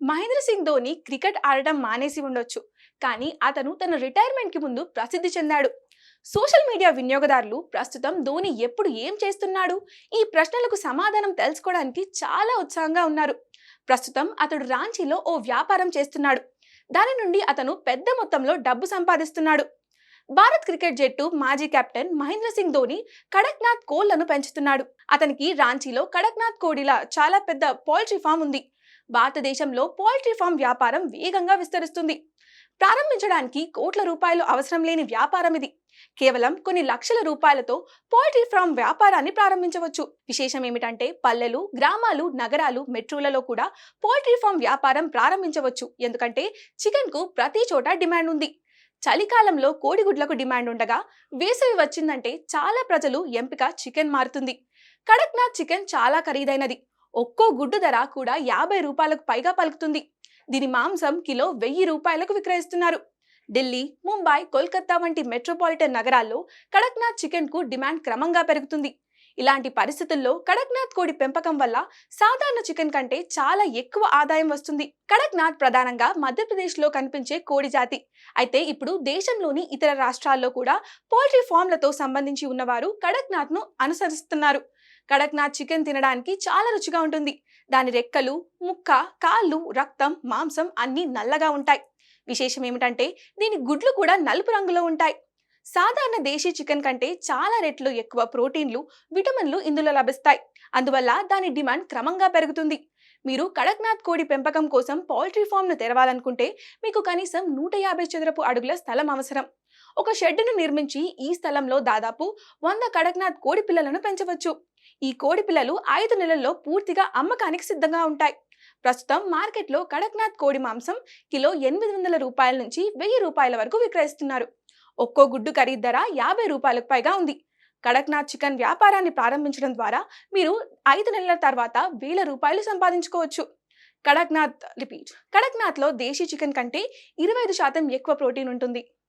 Mahindra Singh Dhoni cricket ఆడటం మానేసి ఉండొచ్చు. కానీ అతను తన రిటైర్మెంట్కి ముందు ప్రసిద్ధి చెందాడు. సోషల్ మీడియా వినియోగదారులు ప్రస్తుతం ధోని ఎప్పుడు ఏం చేస్తున్నాడు? ఈ ప్రశ్నలకు సమాధానం తెలుసుకోవడానికి చాలా ఉత్సాహంగా ఉన్నారు. ప్రస్తుతం అతడు రాంచీలో ఓ వ్యాపారం చేస్తున్నాడు. దాని నుండి అతను పెద్ద మొత్తంలో డబ్బు సంపాదిస్తున్నాడు. భారత్ క్రికెట్ జట్టు మాజీ కెప్టెన్ మహేంద్ర సింగ్ ధోని కడక్నాథ్ కోళ్ళను పెంచుతున్నాడు. అతనికి రాంచీలో కడక్నాథ్ కోడిల చాలా పెద్ద పౌల్ట్రీ ఫామ్ ఉంది. భారతదేశంలో పౌల్ట్రీ ఫామ్ వ్యాపారం వేగంగా విస్తరిస్తుంది. ప్రారంభించడానికి కోట్ల రూపాయలు అవసరం లేని వ్యాపారం ఇది. కేవలం కొన్ని లక్షల రూపాయలతో పౌల్ట్రీ ఫామ్ వ్యాపారాన్ని ప్రారంభించవచ్చు. విశేషం ఏమిటంటే పల్లెలు గ్రామాలు నగరాలు మెట్రోలలో కూడా పౌల్ట్రీ ఫామ్ వ్యాపారం ప్రారంభించవచ్చు. ఎందుకంటే చికెన్కు ప్రతి చోట డిమాండ్ ఉంది. చలికాలంలో కోడిగుడ్లకు డిమాండ్ ఉండగా వేసవి వచ్చిందంటే చాలా ప్రజలు ఎంపిక చికెన్ మారుతుంది. కడక్నాథ్ చికెన్ చాలా ఖరీదైనది. ఒక్కో గుడ్డు ధర కూడా యాభై రూపాయలకు పైగా పలుకుతుంది. దీని మాంసం కిలో వెయ్యి రూపాయలకు విక్రయిస్తున్నారు. ఢిల్లీ ముంబై కోల్కతా వంటి మెట్రోపాలిటన్ నగరాల్లో కడక్నాథ్ చికెన్కు డిమాండ్ క్రమంగా పెరుగుతుంది. ఇలాంటి పరిస్థితుల్లో కడక్నాథ్ కోడి పెంపకం వల్ల సాధారణ చికెన్ కంటే చాలా ఎక్కువ ఆదాయం వస్తుంది. కడక్నాథ్ ప్రధానంగా మధ్యప్రదేశ్లో కనిపించే కోడి జాతి. అయితే ఇప్పుడు దేశంలోని ఇతర రాష్ట్రాల్లో కూడా పౌల్ట్రీ ఫామ్లతో సంబంధించి ఉన్నవారు కడక్నాథ్ను అనుసరిస్తున్నారు. కడక్నాథ్ చికెన్ తినడానికి చాలా రుచిగా ఉంటుంది. దాని రెక్కలు ముక్క కాళ్ళు రక్తం మాంసం అన్నీ నల్లగా ఉంటాయి. విశేషం ఏమిటంటే దీని గుడ్లు కూడా నలుపు రంగులో ఉంటాయి. సాధారణ దేశీ చికెన్ కంటే చాలా రెట్లు ఎక్కువ ప్రోటీన్లు విటమిన్లు ఇందులో లభిస్తాయి. అందువల్ల దాని డిమాండ్ క్రమంగా పెరుగుతుంది. మీరు కడక్నాథ్ కోడి పెంపకం కోసం పౌల్ట్రీ ఫామ్ను తెరవాలనుకుంటే మీకు కనీసం నూట యాభై చదరపు అడుగుల స్థలం అవసరం. ఒక షెడ్డును నిర్మించి ఈ స్థలంలో దాదాపు వంద కడక్నాథ్ కోడి పిల్లలను పెంచవచ్చు. ఈ కోడి పిల్లలు ఐదు నెలల్లో పూర్తిగా అమ్మకానికి సిద్ధంగా ఉంటాయి. ప్రస్తుతం మార్కెట్లో కడక్నాథ్ కోడి మాంసం కిలో ఎనిమిది వందల రూపాయల నుంచి వెయ్యి రూపాయల వరకు విక్రయిస్తున్నారు. ఒక్కో గుడ్డు ఖరీదు ధర యాభై రూపాయలకు పైగా ఉంది. కడక్నాథ్ చికెన్ వ్యాపారాన్ని ప్రారంభించడం ద్వారా మీరు ఐదు నెలల తర్వాత వేల రూపాయలు సంపాదించుకోవచ్చు. కడక్నాథ్ రిపీట్ కడక్నాథ్లో దేశీ చికెన్ కంటే ఇరవై ఐదు శాతం ఎక్కువ ప్రోటీన్ ఉంటుంది.